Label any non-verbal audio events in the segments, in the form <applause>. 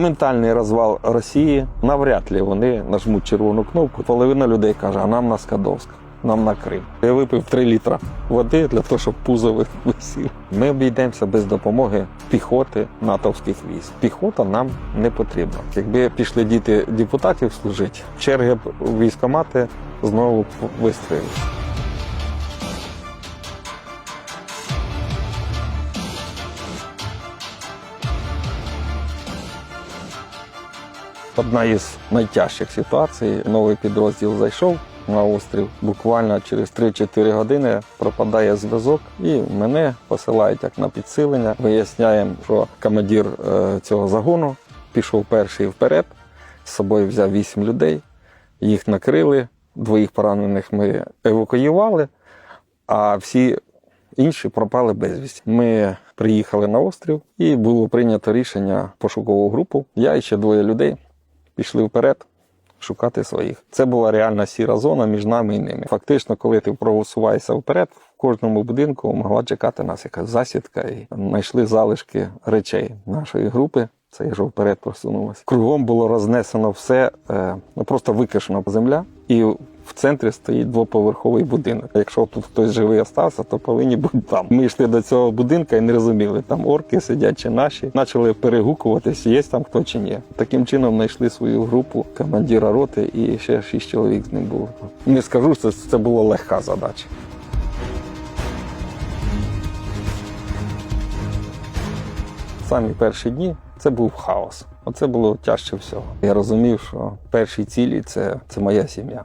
Моментальний розвал Росії. Навряд ли вони нажмуть червону кнопку. Половина людей каже, а нам на Скадовськ, нам на Крим. Я випив 3 літра води для того, щоб пузо висів. Ми обійдемося без допомоги піхоти натовських військ. Піхота нам не потрібна. Якби пішли діти депутатів служити, черги б військомати знову вистрілили. Одна із найтяжчих ситуацій. Новий підрозділ зайшов на острів. Буквально через 3-4 години пропадає зв'язок, і мене посилають як на підсилення. Виясняємо, що командир е, цього загону пішов перший вперед. З собою взяв 8 людей. Їх накрили. Двоїх поранених ми евакуювали, а всі інші пропали безвісті. Ми приїхали на острів і було прийнято рішення пошукову групу. Я і ще двоє людей пішли вперед шукати своїх. Це була реальна сіра зона між нами і ними. Фактично, коли ти просуваєшся вперед, в кожному будинку могла чекати нас якась засідка, і знайшли залишки речей нашої групи. Це я вже вперед просунулося. Кругом було рознесено все, е, ну просто викишена земля, і в центрі стоїть двоповерховий будинок. Якщо тут хтось живий остався, то повинні бути там. Ми йшли до цього будинку і не розуміли, там орки сидять чи наші. Почали перегукуватися, є там хто чи ні. Таким чином знайшли свою групу командира роти і ще шість чоловік з ним було. Не скажу, що це була легка задача. Самі перші дні це був хаос. Оце було тяжче всього. Я розумів, що перші цілі це, це моя сім'я.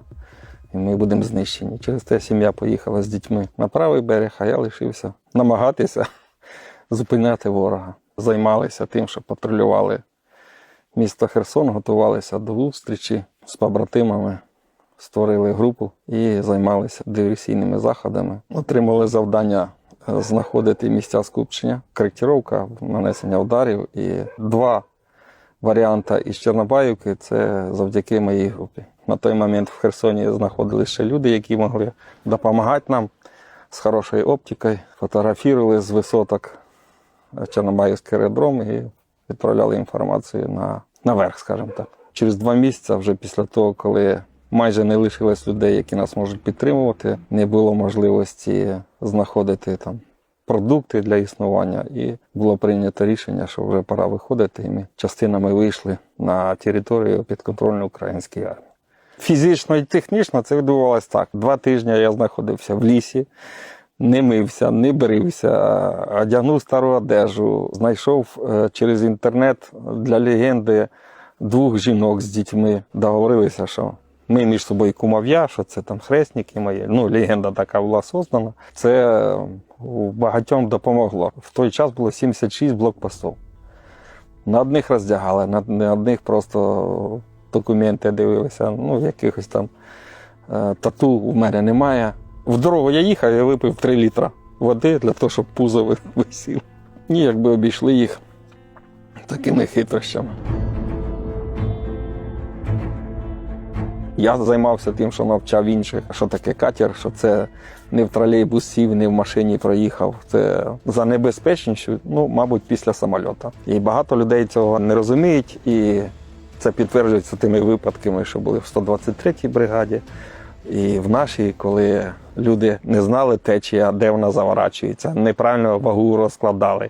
І ми будемо знищені. Через те сім'я поїхала з дітьми на правий берег, а я лишився намагатися <laughs> зупиняти ворога. Займалися тим, що патрулювали місто Херсон, готувалися до зустрічі з побратимами, створили групу і займалися диверсійними заходами. Отримали завдання знаходити місця скупчення, коректировка, нанесення ударів і два варіанта із Чорнобаївки це завдяки моїй групі. На той момент в Херсоні знаходилися ще люди, які могли допомагати нам з хорошою оптикою. Фотографували з висоток Чорнобаївський аеродром і відправляли інформацію на, наверх, скажімо так. Через два місяці, вже після того, коли майже не лишилось людей, які нас можуть підтримувати, не було можливості знаходити там продукти для існування, і було прийнято рішення, що вже пора виходити. І ми частинами вийшли на територію підконтрольної української армії. Фізично і технічно це відбувалося так. Два тижні я знаходився в лісі, не мився, не брився, одягнув стару одежу, знайшов е, через інтернет для легенди двох жінок з дітьми. Договорилися, що ми між собою кумов'я, що це там хресники мої. Ну, легенда така була создана. Це е, багатьом допомогло. В той час було 76 блокпостів. На одних роздягали, на, одних просто документи дивилися, ну, якихось там е, тату в мене немає. В дорогу я їхав, я випив 3 літра води для того, щоб пузо висів. І якби обійшли їх такими хитрощами. Я займався тим, що навчав інших, що таке катер, що це не в тролейбус не в машині проїхав. Це за небезпечніше, ну, мабуть, після самольота. І багато людей цього не розуміють, і це підтверджується тими випадками, що були в 123-й бригаді. І в нашій, коли люди не знали течія, де вона заворачується, неправильно вагу розкладали.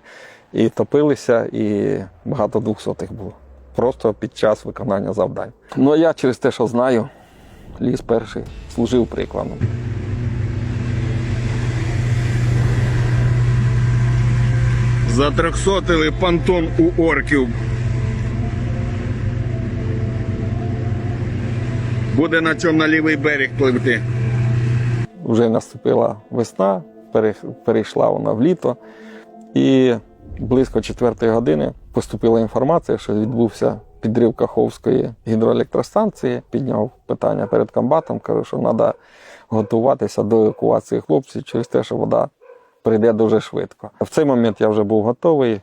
І топилися, і багато двохсотих було. Просто під час виконання завдань. Ну а я через те, що знаю, ліс перший, служив прикладом. Затрьохсотили понтон у орків. Буде на цьому на лівий берег пливти. Вже наступила весна, перейшла вона в літо, і близько четвертої години поступила інформація, що відбувся підрив Каховської гідроелектростанції. Підняв питання перед комбатом, кажу, що треба готуватися до евакуації хлопців через те, що вода прийде дуже швидко. В цей момент я вже був готовий.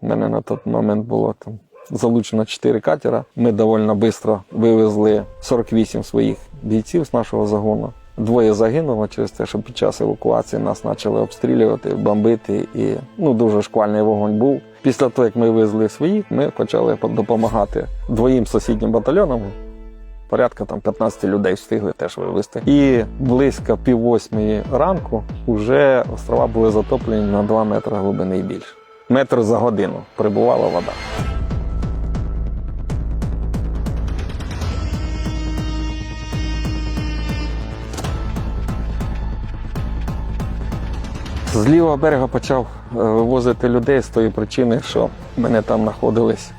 У мене на той момент було там залучено 4 катера. Ми доволі швидко вивезли 48 своїх бійців з нашого загону. Двоє загинуло через те, що під час евакуації нас почали обстрілювати, бомбити, і ну дуже шквальний вогонь був. Після того, як ми везли своїх, ми почали допомагати двоїм сусіднім батальйонам. Порядка там 15 людей встигли теж вивезти. І близько пів восьмої ранку вже острова були затоплені на 2 метри глибини і більше. Метр за годину прибувала вода. З лівого берега почав е, вивозити людей з тої причини, що в мене там знаходились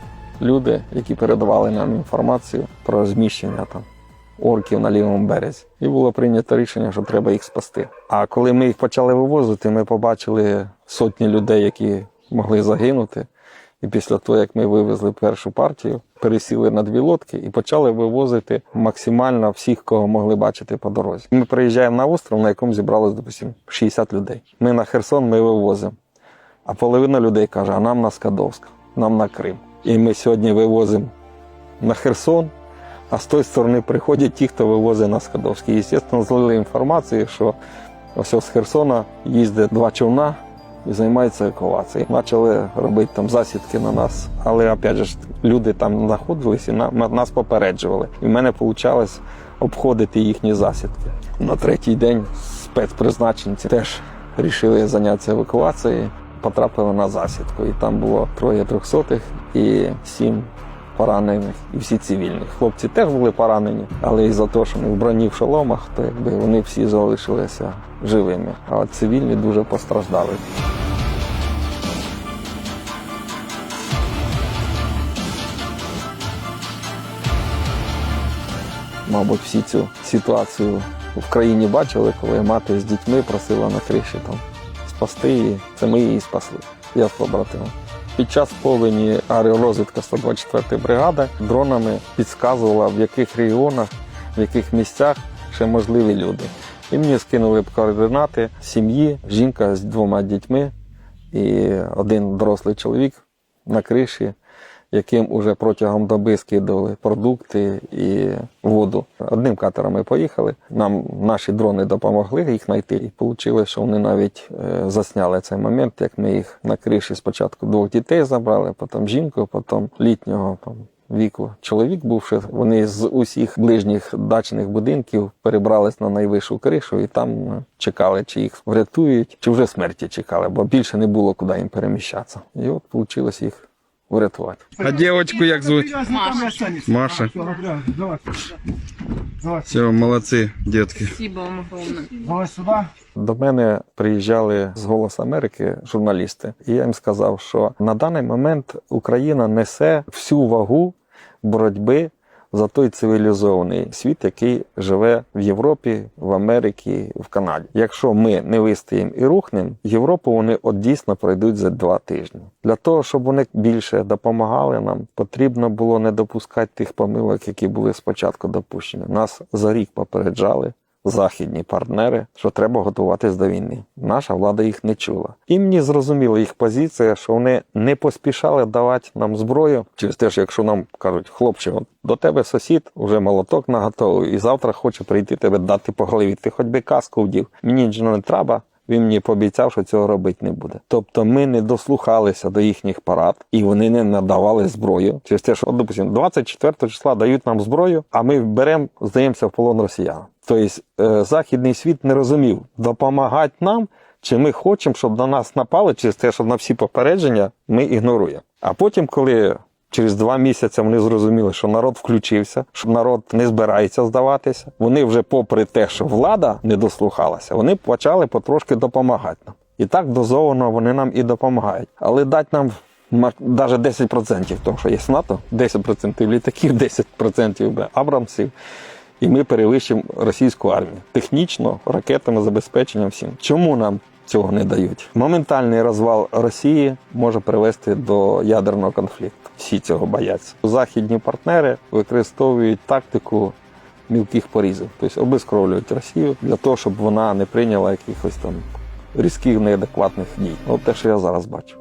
люди, які передавали нам інформацію про розміщення там орків на лівому березі. І було прийнято рішення, що треба їх спасти. А коли ми їх почали вивозити, ми побачили сотні людей, які могли загинути. І після того, як ми вивезли першу партію, пересіли на дві лодки і почали вивозити максимально всіх, кого могли бачити по дорозі. Ми приїжджаємо на остров, на якому зібралось, допустимо, 60 людей. Ми на Херсон ми вивозимо. А половина людей каже, а нам на Скадовськ, нам на Крим. І ми сьогодні вивозимо на Херсон, а з тої сторони приходять ті, хто вивозить на Скадовськ. І, звісно, злили інформацію, що ось з Херсона їздить два човна і займаються евакуацією. Почали робити там засідки на нас. Але опять же, люди там знаходились і на- нас попереджували. І в мене вийшло обходити їхні засідки. На третій день спецпризначенці теж вирішили зайнятися евакуацією, потрапили на засідку. І там було троє трьохсотих і сім поранених, і всі цивільні. Хлопці теж були поранені, але із-за того, що вони в броні в шоломах, то якби вони всі залишилися живими. А цивільні дуже постраждали. Мабуть, всі цю ситуацію в країні бачили, коли мати з дітьми просила на криші там спасти її. Це ми її спасли. Я з побратимом. Під час повені аеророзвідка 124 бригада дронами підказувала, в яких регіонах, в яких місцях ще можливі люди. І мені скинули б координати сім'ї, жінка з двома дітьми і один дорослий чоловік на криші, яким уже протягом доби скидували продукти і воду. Одним катером ми поїхали. Нам наші дрони допомогли їх знайти. І вийшло, що вони навіть е, засняли цей момент, як ми їх на криші спочатку двох дітей забрали, потім жінку, потім літнього там, віку чоловік бувши. Вони з усіх ближніх дачних будинків перебрались на найвищу кришу і там е, чекали, чи їх врятують, чи вже смерті чекали, бо більше не було куди їм переміщатися. І от вийшло їх врятувати. А дівчинку як звуть? Маша. Маша. Все, молодці, дітки. Вам сюда. До мене приїжджали з «Голос Америки журналісти, і я їм сказав, що на даний момент Україна несе всю вагу боротьби за той цивілізований світ, який живе в Європі, в Америці, в Канаді. Якщо ми не вистоїмо і рухнемо, Європу вони от дійсно пройдуть за два тижні. Для того, щоб вони більше допомагали нам, потрібно було не допускати тих помилок, які були спочатку допущені. Нас за рік попереджали західні партнери, що треба готуватись до війни. Наша влада їх не чула. І мені зрозуміла їх позиція, що вони не поспішали давати нам зброю через те, що якщо нам кажуть, хлопче, до тебе сусід уже молоток наготовий, і завтра хоче прийти тебе дати по голові. Ти хоч би каску вдів. Мені нічого не треба. Він мені пообіцяв, що цього робити не буде. Тобто ми не дослухалися до їхніх парад, і вони не надавали зброю. Через те, що, от, допустим, 24 числа дають нам зброю, а ми беремо, здаємося в полон росіян. Тобто е, західний світ не розумів, допомагати нам, чи ми хочемо, щоб на нас напали, через те, що на всі попередження ми ігноруємо. А потім, коли Через два місяці вони зрозуміли, що народ включився, що народ не збирається здаватися. Вони вже, попри те, що влада не дослухалася, вони почали потрошки допомагати нам. І так дозовано вони нам і допомагають. Але дати нам навіть 10%, тому що є НАТО, 10% літаків, 10% Абрамсів. І ми перевищимо російську армію технічно, ракетами, забезпеченням всім. Чому нам цього не дають? Моментальний розвал Росії може привести до ядерного конфлікту. Всі цього бояться. Західні партнери використовують тактику мілких порізів, тобто обезкровлюють Росію для того, щоб вона не прийняла якихось там різких неадекватних дій. От те, що я зараз бачу.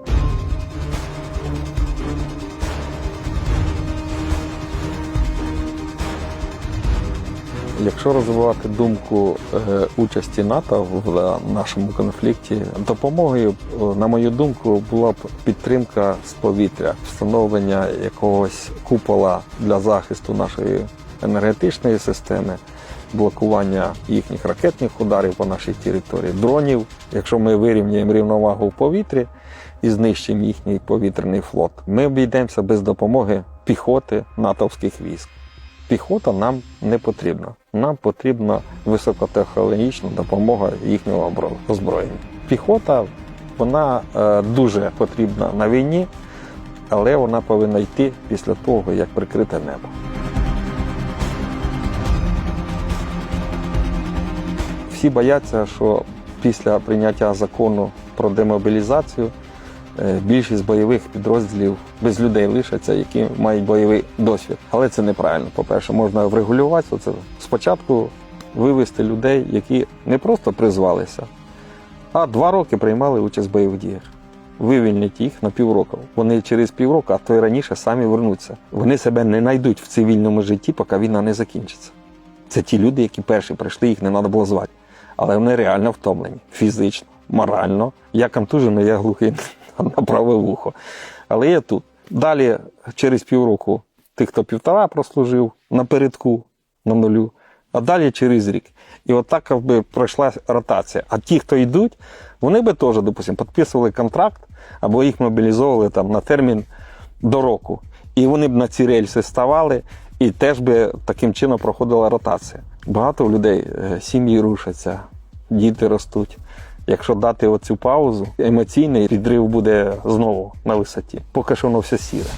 Якщо розвивати думку е, участі НАТО в е, нашому конфлікті, допомогою, е, на мою думку, була б підтримка з повітря, встановлення якогось купола для захисту нашої енергетичної системи, блокування їхніх ракетних ударів по нашій території, дронів. Якщо ми вирівняємо рівновагу в повітрі і знищимо їхній повітряний флот, ми обійдемося без допомоги піхоти натовських військ. Піхота нам не потрібна. Нам потрібна високотехнологічна допомога їхнього озброєння. Піхота вона е, дуже потрібна на війні, але вона повинна йти після того, як прикрите небо. Всі бояться, що після прийняття закону про демобілізацію більшість бойових підрозділів без людей лишаться, які мають бойовий досвід. Але це неправильно. По-перше, можна врегулювати це. Спочатку вивести людей, які не просто призвалися, а два роки приймали участь в бойових діях. Вивільнити їх на півроку. Вони через півроку, а то й раніше самі вернуться. Вони себе не знайдуть в цивільному житті, поки війна не закінчиться. Це ті люди, які перші прийшли, їх не треба було звати. Але вони реально втомлені фізично, морально. Я контужений, я глухий <laughs> на праве вухо. Але я тут. Далі, через півроку, тих, хто півтора прослужив напередку на нулю, а далі через рік. І от якби пройшла ротація. А ті, хто йдуть, вони би теж, допустимо, підписували контракт або їх мобілізовували там на термін до року. І вони б на ці рельси ставали, і теж би таким чином проходила ротація. Багато людей е, сім'ї рушаться, діти ростуть. Якщо дати оцю паузу, емоційний підрив буде знову на висоті. Поки що воно все сіре.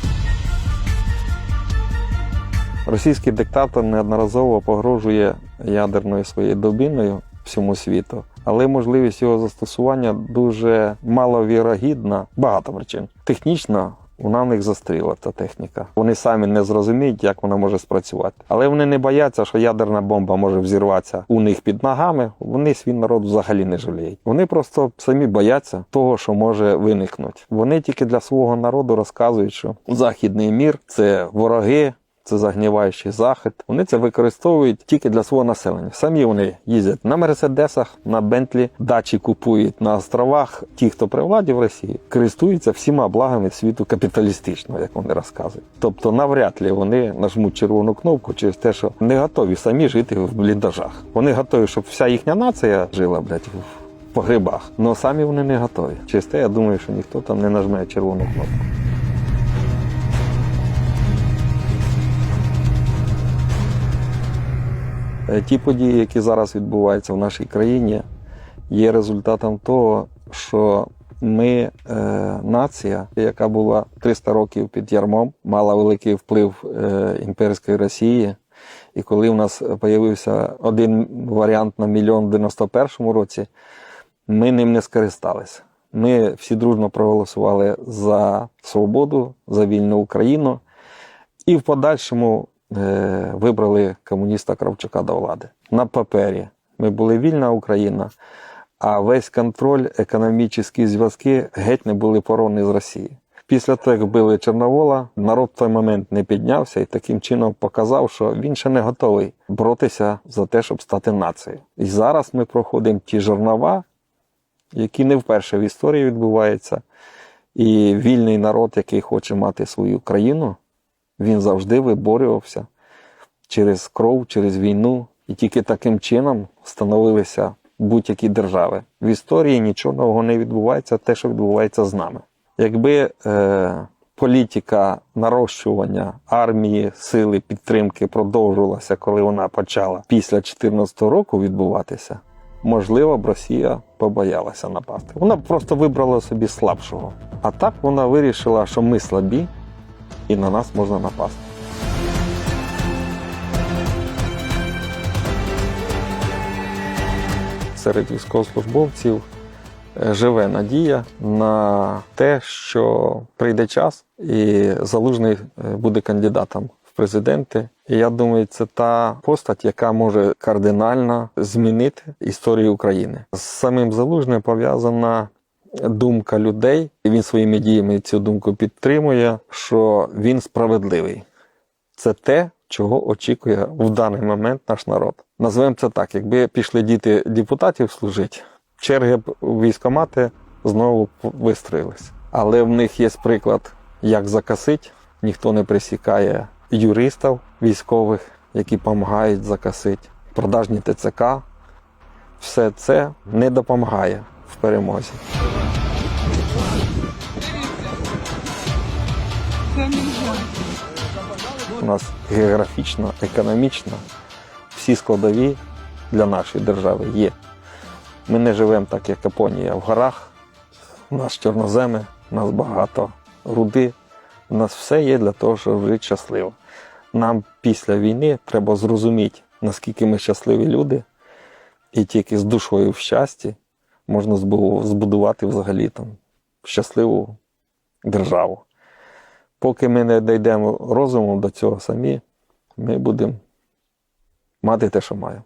Російський диктатор неодноразово погрожує ядерною своєю добіною всьому світу, але можливість його застосування дуже маловірогідна. Багато причин. Технічно вона в них застріла ця техніка. Вони самі не зрозуміють, як вона може спрацювати. Але вони не бояться, що ядерна бомба може взірватися у них під ногами. Вони свій народ взагалі не жаліють. Вони просто самі бояться того, що може виникнути. Вони тільки для свого народу розказують, що західний мір це вороги. Це загніваючий захід. Вони це використовують тільки для свого населення. Самі вони їздять на мерседесах, на Бентлі, дачі купують на островах. Ті, хто при владі в Росії, користуються всіма благами світу капіталістичного, як вони розказують. Тобто, навряд ли вони нажмуть червону кнопку через те, що не готові самі жити в бліндажах. Вони готові, щоб вся їхня нація жила, блядь, в погребах. Але самі вони не готові. Через те я думаю, що ніхто там не нажме червону кнопку. Ті події, які зараз відбуваються в нашій країні, є результатом того, що ми е, нація, яка була 300 років під ярмом, мала великий вплив е, імперської Росії. І коли в нас з'явився один варіант на мільйон в 91-му році, ми ним не скористалися. Ми всі дружно проголосували за свободу, за вільну Україну і в подальшому е, вибрали комуніста Кравчука до влади. На папері ми були вільна Україна, а весь контроль, економічні зв'язки геть не були пороні з Росії. Після того, як вбили Чорновола, народ в той момент не піднявся і таким чином показав, що він ще не готовий боротися за те, щоб стати нацією. І зараз ми проходимо ті жорнова, які не вперше в історії відбуваються. І вільний народ, який хоче мати свою країну, він завжди виборювався через кров, через війну, і тільки таким чином становилися будь-які держави. В історії нічого нового не відбувається, те, що відбувається з нами. Якби е, політика нарощування армії, сили підтримки продовжувалася, коли вона почала після 2014 року відбуватися, можливо б Росія побоялася напасти. Вона б просто вибрала собі слабшого. А так вона вирішила, що ми слабі, і на нас можна напасти. Серед військовослужбовців е, живе надія на те, що прийде час, і залужний е, буде кандидатом в президенти. І я думаю, це та постать, яка може кардинально змінити історію України. З самим залужним пов'язана думка людей, і він своїми діями цю думку підтримує, що він справедливий. Це те, чого очікує в даний момент наш народ. Назвемо це так: якби пішли діти депутатів служити, черги б військомати знову вистроїлись. Але в них є приклад, як закасить. Ніхто не присікає юристів військових, які допомагають закасити. Продажні ТЦК. Все це не допомагає в перемозі. У нас географічно, економічно всі складові для нашої держави є. Ми не живемо так, як Японія в горах. У нас чорноземи, у нас багато руди. У нас все є для того, щоб жити щасливо. Нам після війни треба зрозуміти, наскільки ми щасливі люди, і тільки з душою в щасті можна збудувати взагалі там щасливу державу. Поки ми не дійдемо розумом до цього самі, ми будемо мати те, що маємо.